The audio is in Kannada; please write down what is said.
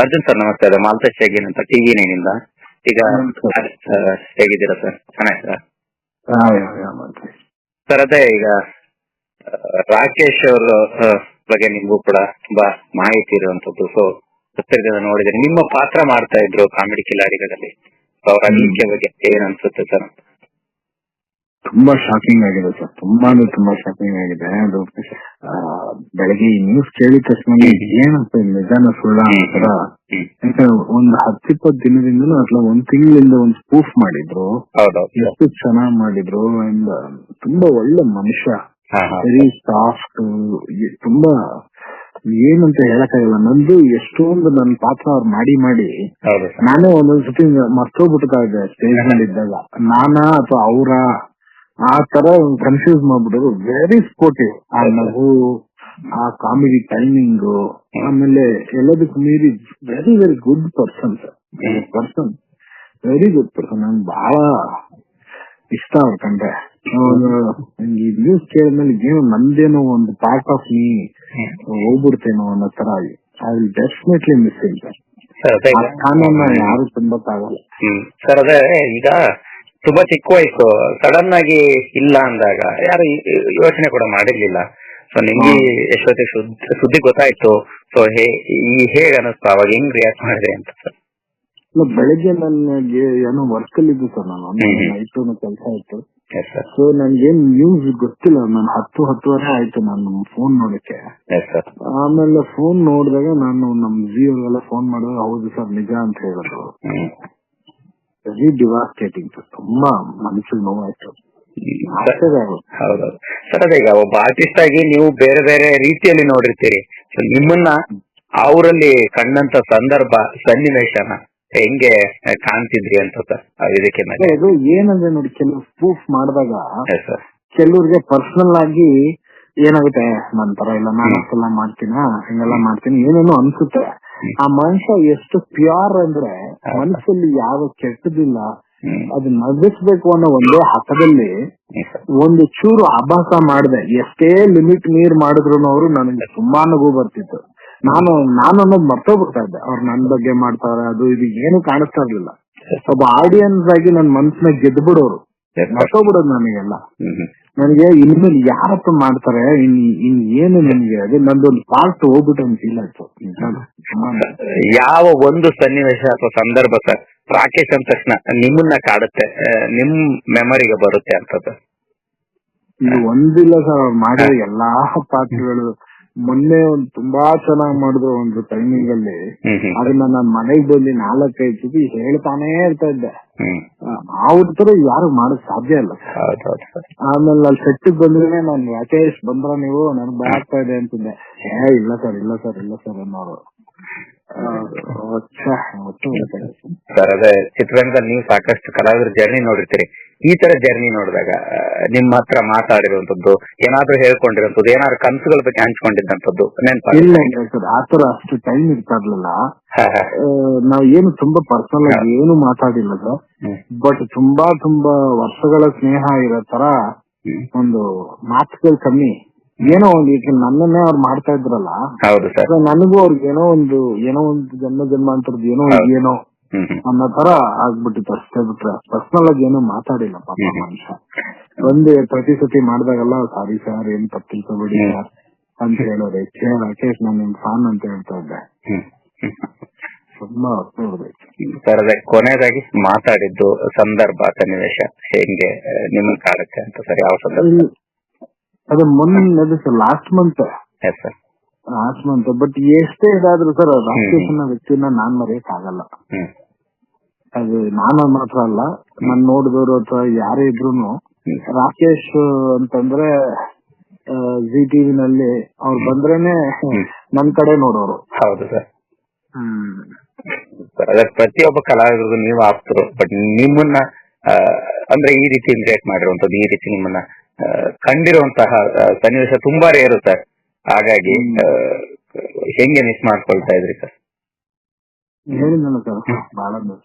ಅರ್ಜುನ್ ಸರ್ ನಮಸ್ತೆ. ಅದೇ ಮಾಲ್ತೇಶ್ ಶೇಗಿನ್ ಅಂತ. ಟಿವಿ ನೈನಿಂದ. ಈಗ. ಹೇಗಿದ್ದೀರಾ ಸರ್? ಚೆನ್ನಾಗಿದ್ದೀರಾ? ಸರ್ ಅದೇ ಈಗ ರಾಕೇಶ್ ಅವರ ಬಗ್ಗೆ ನಿಮಗೂ ಕೂಡ ತುಂಬಾ ಮಾಹಿತಿ ಇರುವಂತದ್ದು. ಸೊ ಪತ್ರಿಕೆದ ನೋಡಿದ್ರೆ ನಿಮ್ಮ ಪಾತ್ರ ಮಾಡ್ತಾ ಇದ್ರು ಕಾಮಿಡಿ ಕಿಲಾಡಿಗಳಲ್ಲಿ. ಅವರ. ಅನಿಸಿಕೆ ಬಗ್ಗೆ ಏನ್ ಅನ್ಸುತ್ತೆ ಸರ್? ತುಂಬಾ ಶಾಕಿಂಗ್ ಆಗಿದೆ ಸರ್ ತುಂಬಾನೇ ತುಂಬಾ ಶಾಕಿಂಗ್ ಆಗಿದೆ. ಅದು ಬೆಳಗ್ಗೆ ಈ ನ್ಯೂಸ್ ಕೇಳಿದ ತಕ್ಷಣ ಏನಂತ ನಿಜಾನ ಸುಳ್ಳ ಯಾಕಂದ್ರೆ ಒಂದ್ ಹತ್ತಿಪ್ಪತ್ತು ದಿನದಿಂದ ಅಥವಾ ಒಂದ್ ತಿಂಗಳಿಂದ ಒಂದ್ ಸ್ಪೂಫ್ ಮಾಡಿದ್ರು. ಎಷ್ಟು ಚೆನ್ನಾಗ್ ಮಾಡಿದ್ರು ಅಂಡ್ ತುಂಬಾ ಒಳ್ಳೆ ಮನುಷ್ಯ. ವೆರಿ ಸಾಫ್ಟ್ ತುಂಬಾ ಏನಂತ ಹೇಳಕ್ಕಾಗಲ್ಲ. ನಂದು ಎಷ್ಟೊಂದು ನನ್ನ ಪಾತ್ರ ಅವ್ರು ಮಾಡಿ ಮಾಡಿ. ನಾನೇ ಒಂದೊಂದ್ಸತಿ ಮರ್ತೋಗ್ಬಿಡ್ತಾ ಇದ್ದೆ ಸ್ಟೇಜ್ ಮೇಲೆ ಇದ್ದಾಗ ನಾನಾ ಅಥವಾ ಅವರ? ಆ ತರ ಕನ್ಫ್ಯೂಸ್ ಮಾಡ್ಬಿಡೋದು ವೆರಿ ಸ್ಪೋರ್ಟಿವ್ ಆ ನಗು ಆ ಕಾಮಿಡಿ ಟೈಮಿಂಗ್ ಆಮೇಲೆ ಎಲ್ಲದಕ್ಕೂ ಮೀರಿ very very good person person very good person ನಂಗೆ ಬಹಳ ಇಷ್ಟ ಅವ್ರು ನಂಗೆ ಈ ನ್ಯೂಸ್ ಕೇಳಿದ್ಮೇಲೆ ಏನು ನಂದೇನೋ ಒಂದು ಪಾರ್ಟ್ ಆಫ್ ಮೀ ಹೋಗ್ಬಿಡ್ತೇನೋ ಅನ್ನೋ ತರ I will definitely miss in sir ಯಾರು ತುಂಬಕ್ಕಾಗಲ್ಲ. ಸರ್ ಅದೇ ಈಗ ತುಂಬಾ ಚಿಕ್ಕ ವಯಸ್ಸು. ಸಡನ್ ಆಗಿ ಇಲ್ಲ ಅಂದಾಗ ಯಾರು ಯೋಚನೆ ಕೂಡ ಮಾಡಿರ್ಲಿಲ್ಲ. ಸೊ ನಿಮ್ಗೆ ಎಷ್ಟೊತ್ತಿ ಸುದ್ದಿ ಗೊತ್ತಾಯ್ತು. ಸೊ ಹೇ ಈ ಹೇಗ್ ಅನಿಸ್ತು ಅವಾಗ ಹೆಂಗ್ ರಿಯಾಕ್ಟ್ ಮಾಡಿದೆ ಅಂತ ಸರ್ ಬೆಳಿಗ್ಗೆ ನನಗೆ ಏನೋ ವರ್ಕ್ ಅಲ್ಲಿ ಇದ್ದು ಸರ್ ನಾನು. ನೈಟ್ ಕೆಲಸ ಇತ್ತು ಸೊ ನನ್ಗೇನ್ ನ್ಯೂಸ್ ಗೊತ್ತಿಲ್ಲ. ನಾನು ಹತ್ತು ಹತ್ತುವರೆ ಆಯ್ತು ನಾನು ಫೋನ್ ನೋಡಕ್ಕೆ. ಆಮೇಲೆ ಫೋನ್ ನೋಡಿದಾಗ ನಾನು ನಮ್ ಜಿಯೋ ಎಲ್ಲ ಫೋನ್ ಮಾಡಿದಾಗ ಹೌದು ಸರ್ ನಿಜ ಅಂತ ಹೇಳಿದ್ರು. ವೆರಿ ಡಿವಾಸ್ಟೇಟಿಂಗ್ ತುಂಬಾ ಮನಸ್ಸಿಗೆ ನೋವಾಯ್ತು ಹೌದೌದು ಸರ್ ಅದೇ ಈಗ ಒಬ್ಬ ಆರ್ಟಿಸ್ಟ್ ಆಗಿ ನೀವು ಬೇರೆ ಬೇರೆ ರೀತಿಯಲ್ಲಿ ನೋಡಿರ್ತೀರಿ. ಸೊ ನಿಮ್ಮನ್ನ ಅವರಲ್ಲಿ ಕಂಡಂತ ಸಂದರ್ಭ ಸನ್ನಿವೇಶನ ಹೆಂಗೆ ಕಾಣ್ತಿದ್ರಿ ಅಂತ ಸರ್ ಇದಕ್ಕೆ ಇದು ಏನಂದ್ರೆ ನೋಡಿ ಕೆಲವು ಪ್ರೂಫ್ ಮಾಡಿದಾಗ ಕೆಲವ್ರಿಗೆ ಪರ್ಸನಲ್ ಆಗಿ ಏನಾಗುತ್ತೆ? ನನ್ ತರ ಇಲ್ಲ ನಾನು ಅಷ್ಟೆಲ್ಲ ಮಾಡ್ತೀನ? ಹಿಂಗೆಲ್ಲ ಮಾಡ್ತೀನಿ ಏನೇನೋ ಅನ್ಸುತ್ತೆ. ಆ ಮನುಷ್ಯ ಎಷ್ಟು ಪ್ಯೂರ್ ಅಂದ್ರೆ ಮನಸ್ಸಲ್ಲಿ ಯಾವ ಕೆಟ್ಟದಿಲ್ಲ. ಅದು ನಗಿಸ್ಬೇಕು ಅನ್ನೋ ಒಂದೇ ಹಠದಲ್ಲಿ ಒಂದು ಚೂರು ಅಭಾಸ ಮಾಡಿದೆ. ಎಷ್ಟೇ ಲಿಮಿಟ್ ನೀರ್ ಮಾಡಿದ್ರು ಅವರು ನನಗೆ ತುಂಬಾ ನಗು ಬರ್ತಿತ್ತು. ನಾನು ನಾನು ಅನ್ನೋದು ಮರ್ತೋಗ್ಬಿಡ್ತಾ ಇದ್ದೆ. ಅವ್ರು ನನ್ ಬಗ್ಗೆ ಮಾಡ್ತಾರೆ ಅದು ಇದು ಏನು ಕಾಣಿಸ್ತಾ ಇರ್ಲಿಲ್ಲ. ಒಬ್ಬ ಆಡಿಯನ್ಸ್ ಆಗಿ ನನ್ ಮನ್ಸನ್ನ ಗೆದ್ಬಿಡೋರು. ಮರ್ತೋಗ್ಬಿಡೋದು ನನಗೆಲ್ಲ. ನನಗೆ ಇನ್ಮೇಲೆ ಯಾರಪ್ಪ ಮಾಡ್ತಾರೆ ಇನ್ ಇನ್ ಏನು ನನಗೆ ಅದೇ ನಂದೊಂದು ಪಾರ್ಟ್ ಹೋಗ್ಬಿಟ್ಟು ಅಂತ ಫೀಲ್ ಆಯ್ತು ಯಾವ ಒಂದು ಸನ್ನಿವೇಶ ಅಥವಾ ಸಂದರ್ಭ ಸರ್ ರಾಕೇಶ್ ಅಂದ ತಕ್ಷಣ ನಿಮ್ಮನ್ನ ಕಾಡುತ್ತೆ ನಿಮ್ ಮೆಮೊರಿಗೆ ಬರುತ್ತೆ ಅಂತದ್ದು? ಇದು ಒಂದಿಲ್ಲ ಸರ್ ಅವ್ರು ಮಾಡಿರೋ ಎಲ್ಲಾ ಪಾತ್ರಗಳು ಮೊನ್ನೆ ಒಂದ್ ತುಂಬಾ ಚೆನ್ನಾಗ್ ಮಾಡಿದ್ರು ಒಂದು ಟೈಮಿಂಗ್ ಅಲ್ಲಿ. ಅದನ್ನ ನಾನ್ ಮನೆಗ್ ಬಂದು ನಾಲ್ಕೈದು ಸತಿ ಹೇಳ್ತಾನೆ ಇರ್ತಾ ಇದ್ದೆ. ಆ ಅವ್ರ ತರ ಯಾರು ಮಾಡಕ್ ಸಾಧ್ಯ ಇಲ್ಲ. ಆಮೇಲೆ ಅಲ್ಲಿ ಸೆಟ್ ಬಂದ್ರೆ ನಾನು ರಾಕೇಶ್ ಬಂದ್ರ ನೀವು ನನ್ಗೆ ಭಯ ಆಗ್ತಾ ಇದೆ ಅಂತಿದ್ದೆ. ಏ ಇಲ್ಲ ಸರ್ ಇಲ್ಲ ಸರ್ ಇಲ್ಲ ಸರ್ ಅನ್ನೋರು. ಚಿತ್ರರಂಗದಲ್ಲಿ ನೀವು ಸಾಕಷ್ಟು ಕಲಾವಿದರ ಜರ್ನಿ ನೋಡಿರ್ತೀರಿ. ಈ ತರ ಜರ್ನಿ ನೋಡಿದಾಗ ನಿಮ್ಮ ಹತ್ರ ಮಾತಾಡಿರುವಂತದ್ದು ಏನಾದ್ರೂ ಹೇಳ್ಕೊಂಡಿರುವಂತದ್ದು ಏನಾದ್ರು ಕನಸುಗಳ ಬಗ್ಗೆ ಹಂಚ್ಕೊಂಡಿದ್ದಂಥದ್ದು ಇಲ್ಲ ಆತರ ಅಷ್ಟು ಟೈಮ್ ಇರ್ತಾ ಇರ್ಲಿಲ್ಲ. ನಾವ್ ಏನು ತುಂಬಾ ಪರ್ಸನಲ್ ಆಗಿ ಏನು ಮಾತಾಡಿಲ್ಲ ಸರ್ ಬಟ್ ತುಂಬಾ ತುಂಬಾ ವರ್ಷಗಳ ಸ್ನೇಹ ಇರೋ ತರ ಒಂದು ಮಾತುಗಳು ಕಮ್ಮಿ. ಏನೋ ಒಂದು ಈಗ ನನ್ನನ್ನೇ ಅವ್ರು ಮಾಡ್ತಾ ಇದ್ರಲ್ಲ. ನನಗೂ ಅವ್ರಿಗೆ ಏನೋ ಒಂದು ಏನೋ ಒಂದು ಜನ್ಮ ಜನ್ಮಾಂತರದ್ದು ಏನೋ. ಏನೋ ಅನ್ನೋ ತರ ಆಗ್ಬಿಟ್ಟಿತ್ತು ಅಷ್ಟೇ ಬಿಟ್ರೆ. ಪರ್ಸನಲ್ ಆಗಿ ಏನು ಮಾತಾಡಿಲ್ಲ ಪಾಪ. ಮನುಷ್ಯ. ಒಂದು ಪ್ರತಿ ಸತಿ ಮಾಡಿದಾಗಲ್ಲ ಸಾರಿ ಸರ್ ಏನ್ ತಪ್ಪಿಸಬೇಡಿ. ಸರ್ ಅಂತ ಹೇಳೋರೆ ಕೇಳ ರಾಕೇಶ್ ನಾನು ನಿಮ್ ಫಾನ್ ಅಂತ ಹೇಳ್ತಾ ಇದ್ದೆ. ತುಂಬಾ ಸರ್ ಅದೇ ಕೊನೆಯದಾಗಿ ಮಾತಾಡಿದ್ದು ಸಂದರ್ಭ ಸನ್ನಿವೇಶ ಹೆಂಗೆ ನಿಮ್ಗೆ ಕಾಡುತ್ತೆ ಅಂತ ಸರ್ ಯಾವ ಸಂದರ್ಭ? ಅದು ಮೊನ್ನೆ last month yes sir last ಅಂತ ಬಟ್ ಎಷ್ಟೇ ಇದಾದ್ರೂ ಸರ್ ರಾಕ್ಷಸನ ವ್ಯಕ್ತಿನ ನಾನ್ ಮರೆಯಕ್ ಆಗಲ್ಲ ಅದು ನಾನು ಮಾತ್ರ ಅಲ್ಲ ನಾನ್ ನೋಡಿದವರು ಅಥವಾ ಯಾರೇ ಇದ್ರು ರಾಕೇಶ್ ಅಂತಂದ್ರೆ ಜಿ ಟಿವಿ ನಲ್ಲಿ ಅವ್ರು ಬಂದ್ರೇನೆ ನನ್ ಕಡೆ ನೋಡೋರು. ಹೌದು ಸರ್. ಹ್ಮ್. ಪ್ರತಿಯೊಬ್ಬ ಕಲಾವಿದರಿಗೂ ನೀವು ಆಪ್ತರು. ಬಟ್ ನಿಮ್ಮನ್ನ ಅಂದ್ರೆ ಈ ರೀತಿ ಇಂಟ್ರಾಕ್ಟ್ ಮಾಡಿರುವಂತದ್ದು ಈ ರೀತಿ ನಿಮ್ಮನ್ನ ಕಂಡಿರುವಂತಹ ಸನ್ನಿವೇಶ ತುಂಬಾ ರೇರು ಸರ್ ಹಾಗಾಗಿ ಹೆಂಗೆ ಮಿಸ್ ಮಾಡ್ಕೊಳ್ತಾ ಇದ್ರಿ ಸರ್? ಹೇಳಿದ್ನಲ್ಲ ಸರ್. ಬಹಳ miss